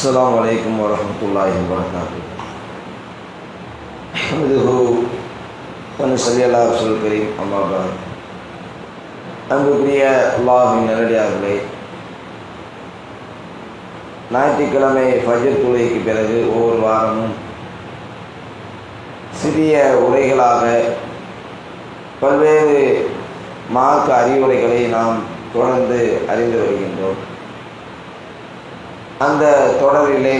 السلام عليكم ورحمة الله وبركاته نحمده ونصلي على رسول الكريم أما بعد அன்புக்குரிய அல்லாஹின் நல்லடியார்களே ஞாயிற்றுக்கிழமை ஃபஜர் தொழுகைக்கு பிறகு ஒவ்வொரு வாரமும் சிறிய உரைகளாக பல்வேறு மார்க்க அறிவுரைகளை நாம் தொடர்ந்து அறிந்து வருகின்றோம் அந்த தொடரிலே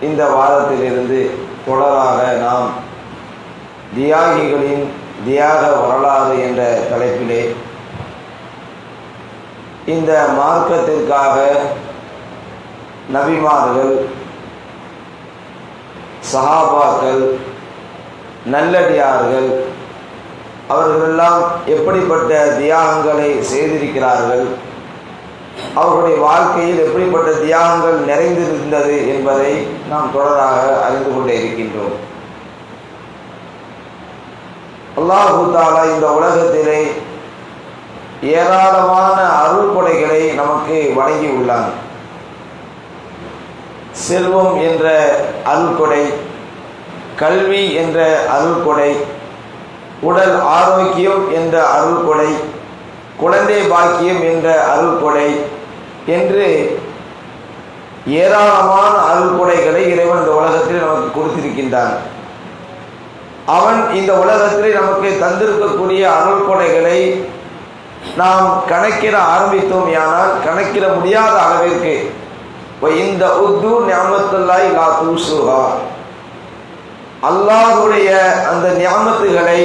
இந்த வாரத்திலிருந்து தொடராக நாம் தியாகிகளின் தியாக வரலாறு என்ற தலைப்பிலே இந்த மார்க்கத்திற்காக நபிமார்கள் சஹாபாக்கள் நல்லடியார்கள் அவர்களெல்லாம் எப்படிப்பட்ட தியாகங்களை செய்திருக்கிறார்கள் அவர்களுடைய வாழ்க்கையில் எப்படிப்பட்ட தியாகங்கள் நிறைந்திருந்தது என்பதை நாம் தொடராக அறிந்து கொண்டே இருக்கின்றோம். அல்லாஹு தாலா இந்த உலகத்திலே ஏராளமான அருள் கொடைகளை நமக்கு வழங்கி உள்ளான். செல்வம் என்ற அருள்கொடை கல்வி என்ற அருள்கொடை உடல் ஆரோக்கியம் என்ற அருள்கொடை குழந்தை பாக்கியம் என்ற அருள்கொடை என்று ஏராளமான அருள்கொடைகளை இறைவன் இந்த உலகத்தில் நமக்கு கொடுத்திருக்கின்றான். அவன் இந்த உலகத்திலே நமக்கு தந்திருக்கக்கூடிய அருள்கொடைகளை நாம் கணக்கிட ஆரம்பித்தோம். ஆனால் கணக்கிட முடியாத அளவிற்கு இந்த உத்து ஞாபகத்தில்லாய் லா தூசுகா அல்லாஹுடைய அந்த ஞாபகத்துகளை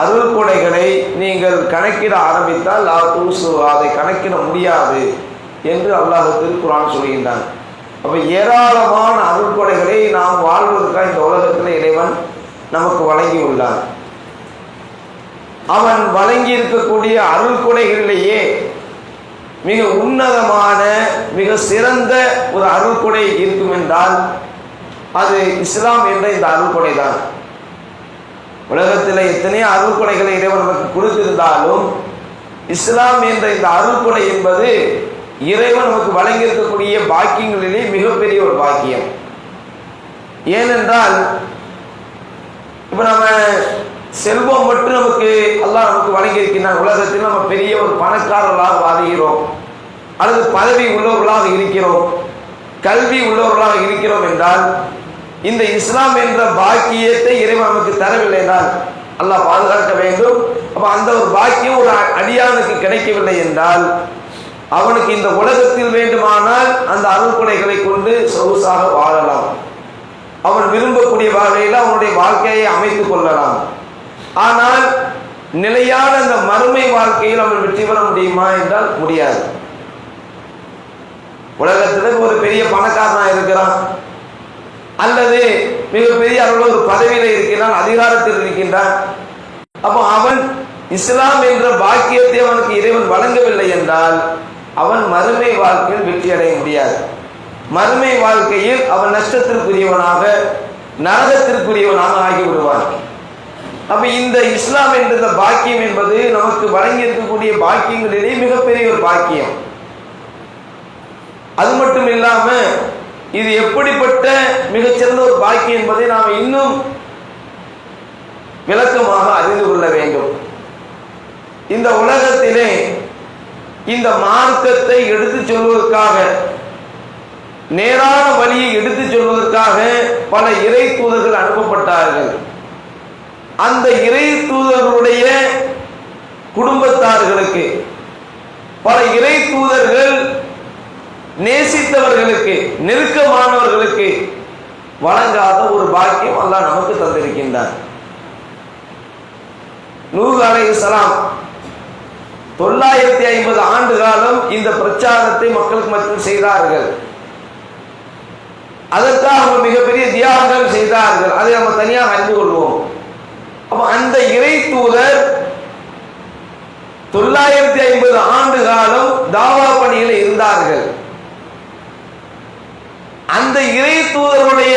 அருள்கொடைகளை நீங்கள் கணக்கிட ஆரம்பித்தால் லா தூசுகா அதை கணக்கிட முடியாது. என்று அல்லாஹ் திருக்குறான் சொல்கின்றான். அப்போ ஏராளமான அருள்கொடைகளை நாம் வாழ்வதற்காக இந்த உலகத்தில் இறைவன் நமக்கு வழங்கி உள்ளான் அவன் வழங்கி இருக்கக்கூடிய அருள்கொடைகளிலேயே மிக உன்னதமான மிக சிறந்த ஒரு அருள்கொடை இருக்கும் என்றால் அது இஸ்லாம் என்ற இந்த அருள்கொடை தான் உலகத்தில் எத்தனையோ அருள்கொடைகளை இறைவன் நமக்கு கொடுத்திருந்தாலும் இஸ்லாம் என்ற இந்த அருள்கொடை என்பது இறைவன் நமக்கு வழங்கியிருக்கக்கூடிய பாக்கியங்களிலே மிகப்பெரிய ஒரு பாக்கியம். ஏனென்றால் இப்போ நம்ம செல்வம் மட்டும் நமக்கு அல்லாஹ் நமக்கு வழங்கியிருக்கின்றான். உலகத்தில் நம்ம பெரிய ஒரு பணக்காரர்களாக வாதுகிறோம் அல்லது பதவி உள்ளவர்களாக இருக்கிறோம். கல்வி உள்ளவர்களாக இருக்கிறோம் என்றால் இந்த இஸ்லாம் என்ற பாக்கியத்தை இறைவன் நமக்கு தரவில்லை என்றால் அல்லாஹ் பாதுகாக்க வேண்டும். அப்போ அந்த ஒரு பாக்கியம் ஒரு அடியானுக்கு கிடைக்கவில்லை என்றால் அவனுக்கு இந்த உலகத்தில் வேண்டுமானால் அந்த அருள்குணைகளை கொண்டு சொகுசாக வாழலாம். அவன் விரும்பக்கூடிய வகையில் அவனுடைய வாழ்க்கையை அமைத்துக் கொள்ளலாம். ஆனால் நிலையான அந்த மறுமை வாழ்க்கையில் அவன் வெற்றி பெற முடியுமா என்றால் முடியாது. உலகத்தில் ஒரு பெரிய பணக்காரனா இருக்கிறான். அல்லது மிகப்பெரிய அளவில் ஒரு பதவியில் இருக்கிறான் அதிகாரத்தில் இருக்கின்றான். அப்போ அவன் இஸ்லாம் என்ற பாக்கியத்தை அவனுக்கு இறைவன் வழங்கவில்லை என்றால் அவன் மறுமை வாழ்க்கையில் வெற்றி அடைய முடியாது. மறுமை வாழ்க்கையில் அவன் நஷ்டத்திற்குரியவனாக நரகத்திற்குரியவனாக ஆகிவிடுவான். அப்ப இந்த இஸ்லாம் என்ற இந்த பாக்கியம் என்பது நமக்கு வழங்கி இருக்கக்கூடிய பாக்கியங்களிலே மிகப்பெரிய ஒரு பாக்கியம். அது மட்டும் இல்லாம இது எப்படிப்பட்ட மிகச்சிறந்த ஒரு பாக்கியம் என்பதை நாம் இன்னும் விளக்கமாக அறிந்து கொள்ள வேண்டும். இந்த உலகத்திலே இந்த மார்க்கத்தை எடுத்து சொல்வதற்காக நேரான வழியை எடுத்துச் சொல்வதற்காக பல இறை தூதர்கள் அனுப்பப்பட்டார்கள். அந்த இறை தூதர்களுடைய குடும்பத்தார்களுக்கு பல இறை தூதர்கள் நேசித்தவர்களுக்கு நெருக்கமானவர்களுக்கு வழங்காத ஒரு பாக்கியம் அல்லாஹ் நமக்கு தந்திருக்கின்றார் நூறு அலைஹிஸ்ஸலாம் தொள்ளாயிரத்தி ஐம்பது ஆண்டு காலம் இந்த பிரச்சாரத்தை மக்களுக்கு மத்தியில் செய்தார்கள். அதற்காக அவங்க மிகப்பெரிய தியாகங்கள் செய்தார்கள். அதை நம்ம தனியாக அறிந்து கொள்வோம். அப்ப அந்த இறை தூதர் தொள்ளாயிரத்தி ஐம்பது ஆண்டு காலம் தாவா பணியில் இருந்தார்கள். அந்த இறை தூதருடைய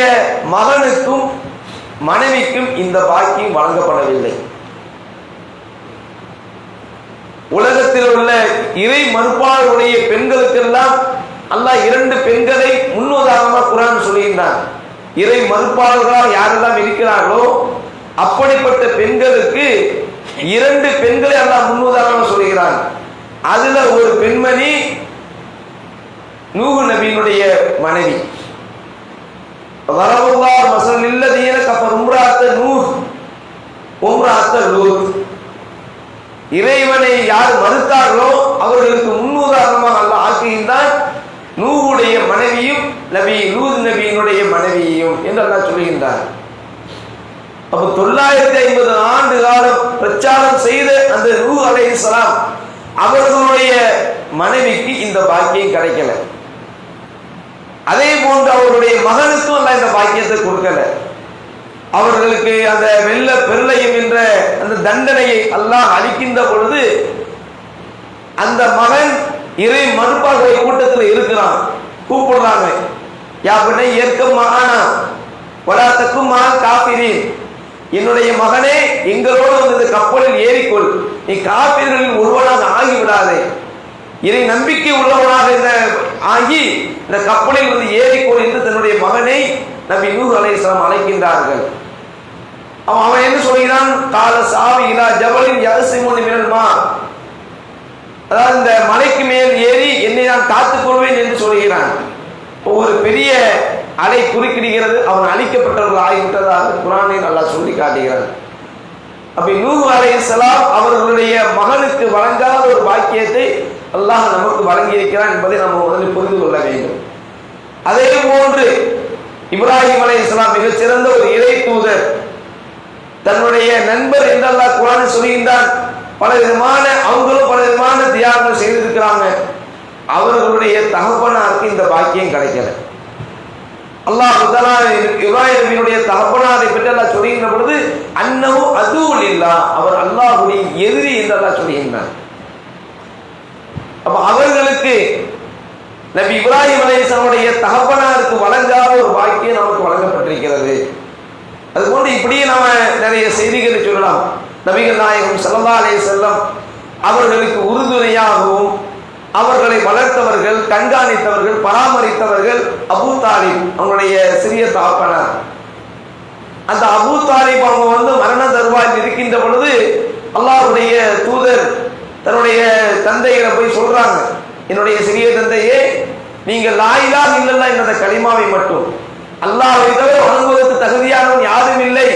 மகனுக்கும் மனைவிக்கும் இந்த பாக்கியம் வழங்கப்படவில்லை. உலகத்தில் உள்ள இறை மறுப்பாளருடைய பெண்களுக்கெல்லாம் அல்லாஹ் இரண்டு பெண்களை முன்னுதாரணமாக குரான் சொல்லுகின்றான் இறை மறுப்பாளர்களாக யாரெல்லாம் இருக்கிறார்களோ அப்படிப்பட்ட பெண்களுக்கு இரண்டு பெண்களை அல்லாஹ் முன்னுதாரணமாக சொல்கிறான் அதுல ஒரு பெண்மணி நூகு நபியினுடைய மனைவி. வரவுல்லார் மசல் இல்லதீன கஃபர் என்று அல்லாஹ் சொல்லுகின்றார். அப்ப தொள்ளாயிரத்தி ஐம்பது ஆண்டு காலம் பிரச்சாரம் செய்த அந்த நூ அலைஹிஸ்ஸலாம் அவர்களுடைய மனைவிக்கு இந்த பாக்கியம் கிடைக்கல. அதே போன்று அவருடைய மகனுக்கும் அல்லாஹ் இந்த பாக்கியத்தை கொடுக்கல. அவர்களுக்கு அந்த வெள்ள பெருளையும் என்ற அந்த தண்டனையை அல்லாஹ் அளிக்கின்ற பொழுது அந்த மகன் இறை மறுப்பாளர்களை கூட்டத்தில் இருக்கிறான். கூப்பிடுறாங்க. யாப்பினை ஏற்க மகானா வராத்தக்கும் மகன் காப்பிரீன் என்னுடைய மகனே எங்களோடு வந்து கப்பலில் ஏறிக்கொள். நீ காப்பீர்களில் ஒருவனாக ஆகிவிடாதே. இதை நம்பிக்கை உள்ளவனாக இந்த ஆகி இந்த கப்பலில் வந்து ஏறிக்கொள் என்று தன்னுடைய மகனை நபி நூஹ் அலையம் அழைக்கின்றார்கள். அவன் அவன் என்ன சொல்கிறான்? கால சாவி இலா ஜபலின் யசிமுனி மினல்மா அதாவது இந்த மலைக்கு மேல் ஏறி என்னை நான் காத்துக் கொள்வேன் என்று சொல்கிறான். ஒரு பெரிய அலை குறுக்கிடுகிறது அவன் அழிக்கப்பட்டவர்கள் ஆகிவிட்டதாக குரானை நல்லா சொல்லி காட்டுகிறான். அப்ப நூஹ் அலைஹிஸ்ஸலாம் அவர்களுடைய மகனுக்கு வழங்காத ஒரு பாக்கியத்தை அல்லாஹ் நமக்கு வழங்கியிருக்கிறான் என்பதை நம்ம முதலில் புரிந்து கொள்ள வேண்டும். அதே போன்று இப்ராஹிம் அலை இஸ்லாம் சிறந்த ஒரு இறை தூதர் தன்னுடைய நண்பர் என்று அல்லாஹ் குரான் சொல்கின்றான். பல விதமான அவங்களும் பல விதமான தியாகங்கள் செய்திருக்கிறாங்க. அவர்களுடைய தகப்பனாருக்கு இந்த பாக்கியம் கிடைக்கல. அல்லாஹ் இப்ராஹிமினுடைய தகப்பனாரை பற்றி அல்லாஹ் சொல்கின்ற பொழுது அன்னவும் அதுவும் இல்லா அவர் அல்லாஹுடைய எதிரி என்று அல்லாஹ் சொல்கின்றான் அப்ப அவர்களுக்கு நபி இப்ராஹிம் அலைஹிஸ்ஸலாமுடைய தகப்பனாருக்கு வழங்காத ஒரு பாக்கியம் நமக்கு வழங்கப்பட்டிருக்கிறது. அது போன்று இப்படியே நாம நிறைய செய்திகளை சொல்லலாம். நபிகள் நாயகம் சல்லா அலே செல்லம் அவர்களுக்கு உறுதுணையாகவும் அவர்களை வளர்த்தவர்கள் கண்காணித்தவர்கள் பராமரித்தவர்கள் அபூ தாலிப் அவங்களுடைய சிறிய தாப்பனார். அந்த அபூ தாலிப் அவங்க வந்து மரண தருவாயில் இருக்கின்ற பொழுது அல்லாஹுடைய தூதர் தன்னுடைய தந்தைகளை போய் சொல்றாங்க என்னுடைய சிறிய தந்தையே நீங்கள் லாயிலா இல்லல்லா என்ற களிமாவை மட்டும். அல்லாஹ்வை தவிர வணங்குவதற்கு தகுதியானவன் யாரும் இல்லை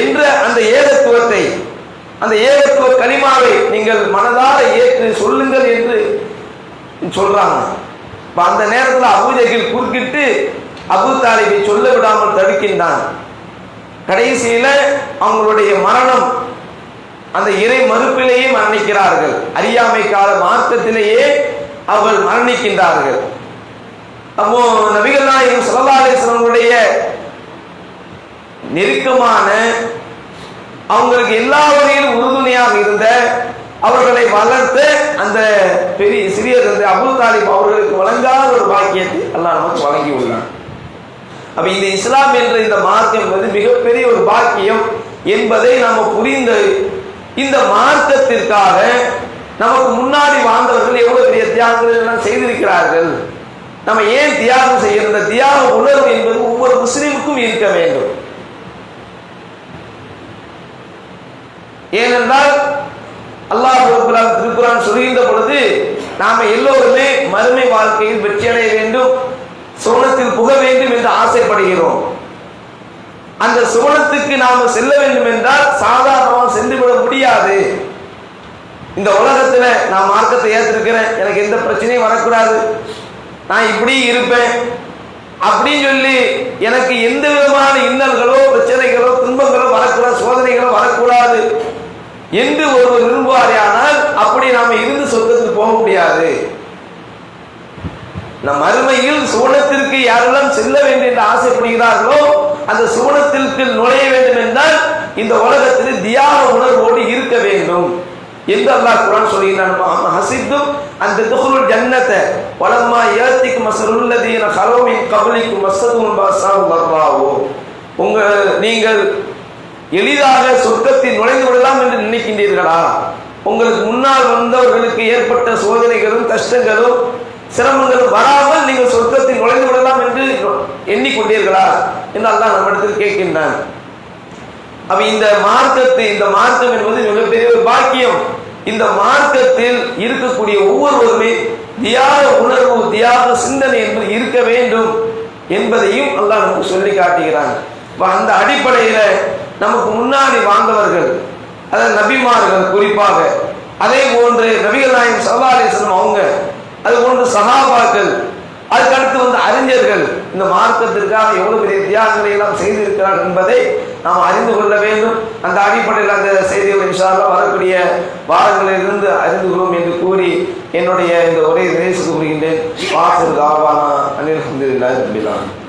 என்ற அந்த ஏகத்துவத்தை அந்த ஏகத்துவ கனிமாவை நீங்கள் மனதார ஏற்று சொல்லுங்கள் என்று சொல்றாங்க. இப்ப அந்த நேரத்தில் அபுஜகில் குறுக்கிட்டு அபு தாலிபை சொல்ல விடாமல் தடுக்கின்றான். கடைசியில அவங்களுடைய மரணம் அந்த இறை மறுப்பிலேயே மரணிக்கிறார்கள். அறியாமை கால மார்க்கத்திலேயே அவர்கள் மரணிக்கின்றார்கள். அப்போ நபிகள் நாயகம் ஸல்லல்லாஹு நெருக்கமான அவங்களுக்கு எல்லா வகையிலும் உறுதுணையாக இருந்த அவர்களை வளர்த்து அந்த பெரிய சிறிய அபுல் அபு தாலிப் அவர்களுக்கு வழங்காத ஒரு பாக்கியத்தை அல்லாஹ் நமக்கு வழங்கி உள்ளான் அப்ப இந்த இஸ்லாம் என்ற இந்த மார்க்கம் என்பது மிகப்பெரிய ஒரு பாக்கியம் என்பதை நாம புரிந்து இந்த மார்க்கத்திற்காக நமக்கு முன்னாடி வாழ்ந்தவர்கள் எவ்வளவு பெரிய தியாகங்கள் எல்லாம் செய்திருக்கிறார்கள். நம்ம ஏன் தியாகம் செய்யணும் இந்த தியாக உணர்வு என்பது ஒவ்வொரு முஸ்லீமுக்கும் இருக்க வேண்டும். ஏனென்றால் அல்லாஹ் திருக்குறான் சொல்கின்ற பொழுது நாம எல்லோருமே மறுமை வாழ்க்கையில் வெற்றி அடைய வேண்டும் சுவனத்தில் புக வேண்டும் என்று ஆசைப்படுகிறோம். அந்த சுவனத்துக்கு நாம செல்ல வேண்டும் என்றால் சாதாரணமாக சென்று விட முடியாது. இந்த உலகத்துல நான் மார்க்கத்தை ஏற்றிருக்கிறேன் எனக்கு எந்த பிரச்சனையும் வரக்கூடாது. நான் இப்படி இருப்பேன். அப்படின்னு சொல்லி எனக்கு எந்த விதமான இன்னல்களோ பிரச்சனைகளோ துன்பங்களோ வரக்கூடாது சோதனைகளோ வரக்கூடாது. என்று ஒருவர் விரும்புவாரேயானால் அப்படி நாம இருந்து சொர்க்கத்துக்கு போக முடியாது. நம் அருமையில் சுவனத்திற்கு யாரெல்லாம் செல்ல வேண்டும் என்று ஆசைப்படுகிறார்களோ அந்த சுவனத்திற்கு நுழைய வேண்டும் என்றால் இந்த உலகத்தில் தியாக உணர்வோடு இருக்க வேண்டும் என்று அல்லாஹ் குரான் சொல்கிறான் ஹசித்தும் அந்த துகுல் ஜன்னத்தை வலம்மா ஏத்திக்கு மசருள்ளது என கலோமின் கபலிக்கு மசதும் பாசாவும் வர்றாவோ உங்கள் நீங்கள் எளிதாக சொர்க்கத்தில் நுழைந்து விடலாம் என்று நினைக்கின்றீர்களா? உங்களுக்கு முன்னால் வந்தவர்களுக்கு ஏற்பட்ட சோதனைகளும் கஷ்டங்களும் சிரமங்களும் வராமல் நீங்கள் சொர்க்கத்தில் நுழைந்து விடலாம் என்று எண்ணிக்கொண்டீர்களா? என்று அல்லாஹ் நம்மிடத்தில் கேட்கின்றான். அவ இந்த மார்க்கத்தை இந்த மார்க்கம் என்பது மிகப்பெரிய ஒரு பாக்கியம். இந்த மார்க்கத்தில் இருக்கக்கூடிய ஒவ்வொருவருமே தியாக உணர்வு தியாக சிந்தனை என்பது இருக்க வேண்டும் என்பதையும் அல்லாஹ் நமக்கு சொல்லி காட்டுகிறான் அந்த அடிப்படையில நமக்கு முன்னாடி வாழ்ந்தவர்கள் அதாவது நபிமார்கள் குறிப்பாக அதே போன்று நபிகள் நாயம் சல்லா அவங்க அது போன்று சகாபாக்கள் அதுக்கடுத்து வந்து அறிஞர்கள் இந்த மார்க்கத்திற்காக எவ்வளவு பெரிய தியாகங்களை எல்லாம் செய்திருக்கிறார்கள் என்பதை நாம் அறிந்து கொள்ள வேண்டும். அந்த அடிப்படையில் அந்த செய்திகள் இன்ஷால்லா வரக்கூடிய வாரங்களிலிருந்து அறிந்து கொள்வோம் என்று கூறி என்னுடைய இந்த உரையை நிறைவு கூறுகின்றேன் வாசல் காவானா அனில் அஹமதுல்லாஹி